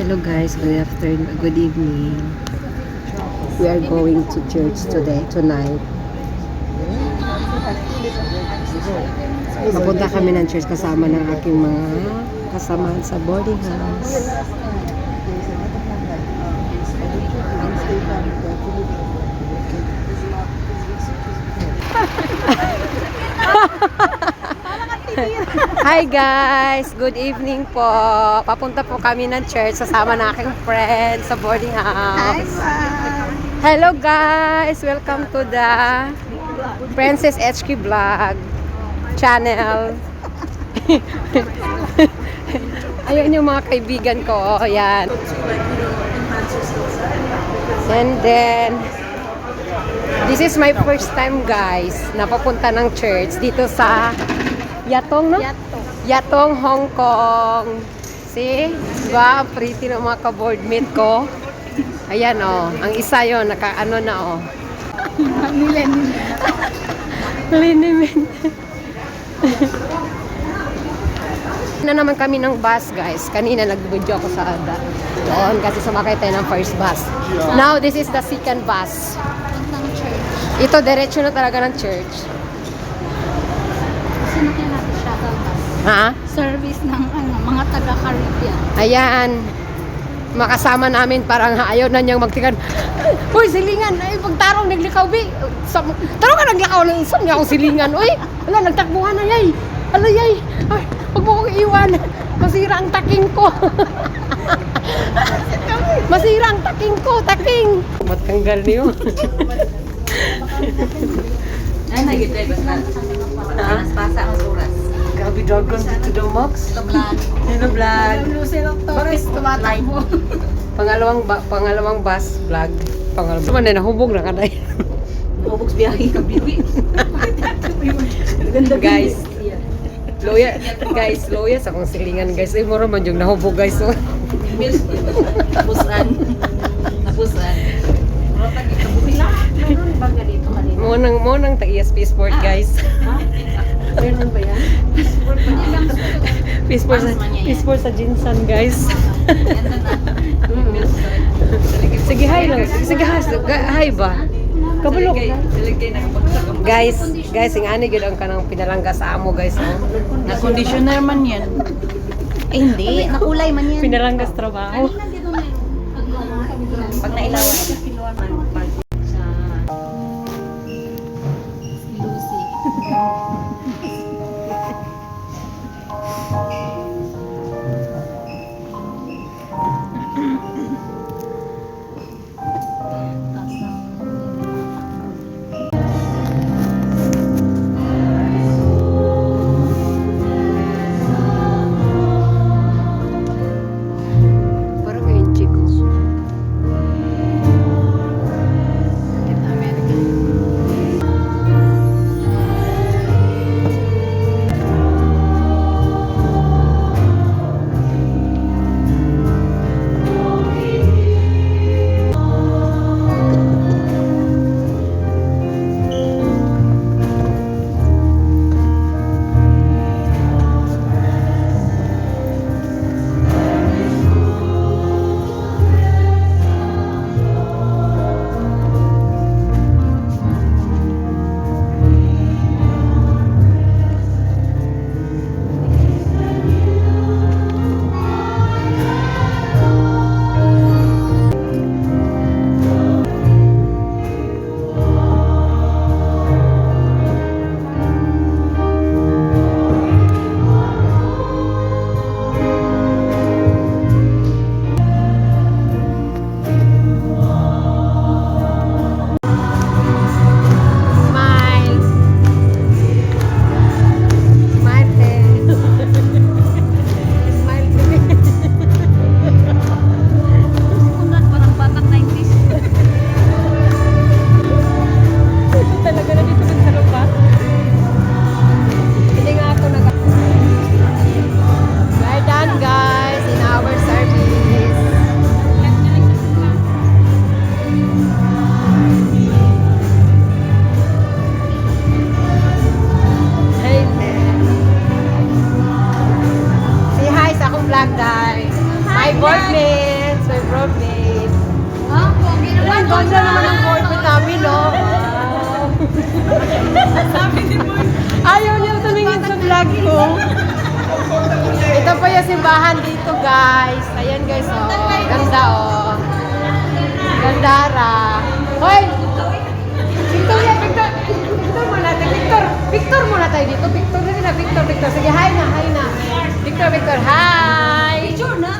Hello guys, good afternoon, good evening. We are going to church today, tonight. Papunta kami ng church kasama ng aking mga kasamaan sa boarding house. Hi guys! Good evening po. Papunta po kami ng church kasama ng aking friends sa boarding house. Hello guys! Welcome to the Princess HQ Vlog channel. Ayun yung mga kaibigan ko. Ayan. And then, this is my first time guys na papunta ng church dito sa Yatong, no? Yato. Yatong, Hong Kong. See? Diba? Pretty ng mga ka-boardmate ko. Ayan, oh. Ang isa yon naka ano na, oh. Milen. Liniment. Na naman kami ng bus, guys. Kanina nag-video ako sa Ada. Doon kasi sumakay tayo ng first bus. Now, this is the second bus. Ito, diretso na talaga ng church. Sinakyan natin shuttle bus. Ha? Service ng ano, mga taga-Caribbean. Ayan. Makasama namin parang ayaw na niyang magtikan. Uy, silingan! Ay, pagtarong naglikaw, bi! Sa, tarong ka naglikaw ng isang niya akong silingan. Uy! Ala, nagtakbuhan na, yay! Ala, yay! Ay, huwag mo kong iwan. Masira ang taking ko. Masira ang taking ko, taking! Matanggal niyo. Ay, nagitay ba na? Ha? Pasa ang oras. Grabe dragon dito daw, Max. Tablan. Hello, vlog. Lucero Torres, tumatakbo. Pangalawang ba, pangalawang bus vlog. Pangalawang. Suman na nahubog na kanay. Buboks biyahe ka, bibi. guys. Loya, guys, loya sa kong silingan guys. Ay mura man yung nahubog guys. Oh. Napusan. Napusan. Mo nang mo nang ta ESP Sport guys. Meron ba yan? P-Sport sa Mas man yan. P-Sport sa Jinsan guys. Sige hi lang. Sige hi. Hi ba? Kabulok. Guys, guys, ang ani gid ang kanang pinalangga sa amo guys. Oh. Na-conditioner man yan. Eh, hindi. Nakulay man yan. Pinalangga sa trabaho. Pag nailawan. Yung simbahan dito, guys. Ayan, guys, oh. Ganda, oh. Gandara. Hoy! Victoria, Victor! Victor muna tayo, Victor! Victor muna tayo dito. Victor, dito na, Victor, Victor. Sige, hi na, hi na. Victor, Victor, hi! Picture na.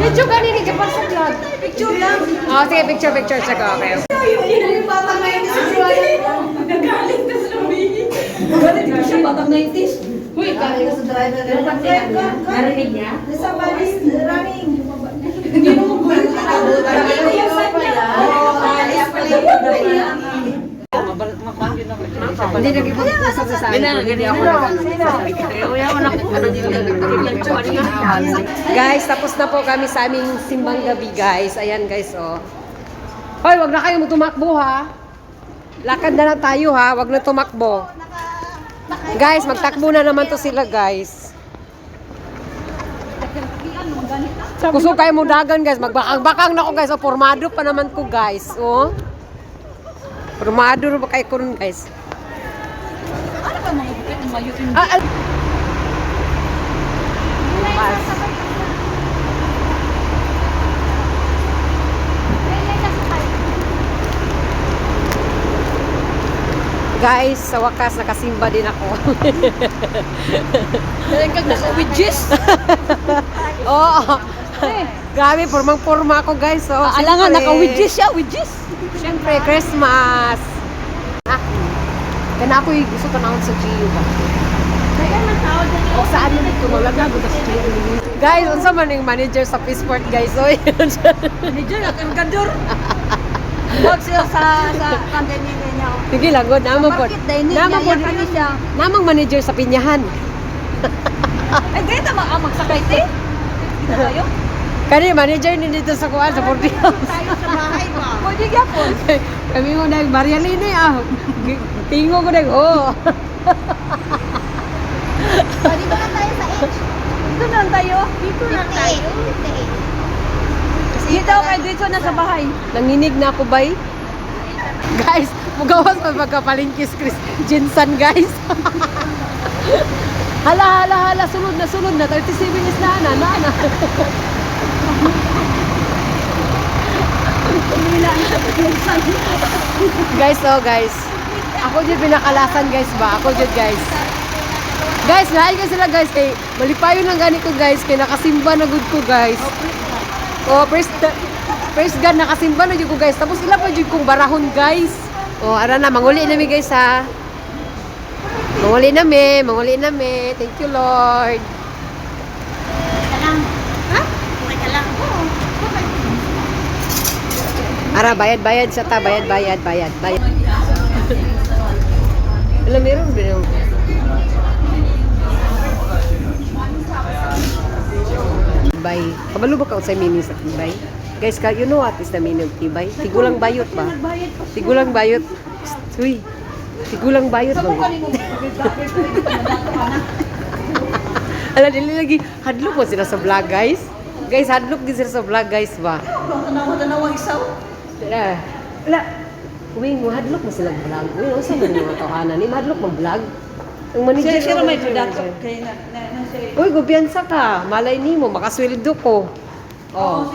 Medyo ganun yung kapal sa vlog. Picture lang. Oh, sige, picture, picture. Sige, okay. Yung ngayon sa Nagagalit ka sa. Galit ka siya, batang 90s. Uy, galit ka sa driver. Narinig niya? Nasa balis, running. Hindi mo mo ba? Hindi nag-ipag-usap sa akin. Hindi ako Guys, tapos na po kami sa aming simbang gabi, guys. Ayan, guys, oh. Hoy, wag na kayo tumakbo, ha? Lakad na lang tayo, ha? Wag na tumakbo. Guys, magtakbo na naman to sila, guys. Kusog kayo mo dagan, guys. Magbakang-bakang na ko, guys. Oh, formado pa naman ko, guys. Oh. Formado na ba kayo ko nun, guys? Ano ba mga bukit? Umayo yung Ah, Mas. Guys, sa wakas nakasimba din ako. Talagang kag nasa widgets. Oo. Grabe, formang-forma ako guys. So, Alangan, syempre- naka-widgets siya, widgets. Siyempre, Christmas. Ah, kana ako yung gusto tanawin sa Gio ba? O saan mo dito malagago sa Gio? Guys, unsa man yung manager sa Peaceport guys? Oy. Medyo nakanggador. Huwag siya sa sa kantin niya. Sige lang, good. Naman po. Bakit dahil po. siya? Namang manager sa Pinyahan. Ay, ganito mga ah, magsakay te. Dito tayo. Kani manager ni dito sa kuan sa Portillo. Tayo sa bahay ba? Pwede gyapon. Kami mo nag Maria Lini ah. Tingo ko nag oh. Dito na tayo sa H. Dito na lang tayo. Dito na tayo. Dito kay dito na sa bahay. Nanginig na ako bay. Guys, mugawas pa magkapalingkis Chris Jinsan guys. hala, hala, hala, sunod na, sunod na. 37 is na, na, na, na. guys, oh guys. Ako dyan pinakalasan guys ba? Ako dyan guys. Guys, lahat ka sila guys. Kay malipayo ng gani ko guys. Kay nakasimba na good ko guys. Oh, first first gun nakasimba na jud ko guys. Tapos ila pa jud kong barahon guys. Oh, ara na manguli na mi guys ha. Manguli na mi, manguli na mi. Thank you Lord. Ara bayad bayad sa ta bayad bayad bayad bayad. Alam meron din Tibay. Kabalo ba ka sa meaning sa tibay? Guys, ka, you know what is the meaning of tibay? Tigulang bayot ba? Tigulang bayot. Uy, tigulang bayot ba? Ala, dili lagi, hadlok mo sila sa vlog, guys. Guys, hadlok din sila sa vlog, guys ba? Tanawa-tanawa isaw. Ala, ala, uy, mo hadlok mo sila vlog. Uy, usa yung mga kahanan ni hadlok mo vlog. Ang manager Siya siya may manager, product. manager. Kaya na na na siya. Uy, gubiyansa ka. Malay ni mo, makasweldo ko. Oh.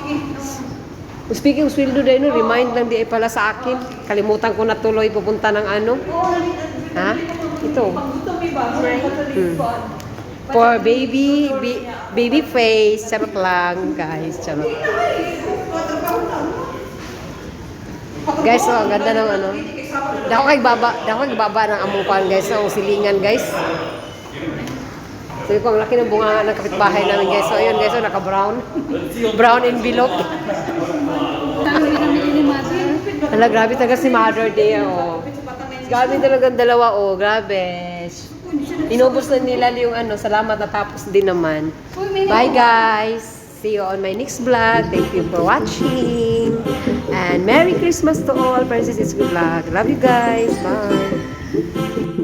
Speaking of sweldo dahil no, remind lang di ay pala sa akin. Kalimutan ko na tuloy pupunta ng ano. Ha? Ito. Hmm. For baby, bi- baby face. Charot lang, guys. Charot. Guys, oh, ang ganda ng ano. Dako kay baba, dako kay baba ng amukan, guys. Ang silingan, guys. So, yung ang laki ng bunga ng kapitbahay namin, guys. So, ayun, guys, so, naka-brown. Brown envelope. Hala, grabe talaga si Mother Day, oh. Grabe talaga dalawa, oh. Grabe. Inubos na nila yung ano, salamat natapos din naman. Bye, guys. See you on my next vlog. Thank you for watching. And Merry Christmas to all. Princess is good luck. Love you guys. Bye.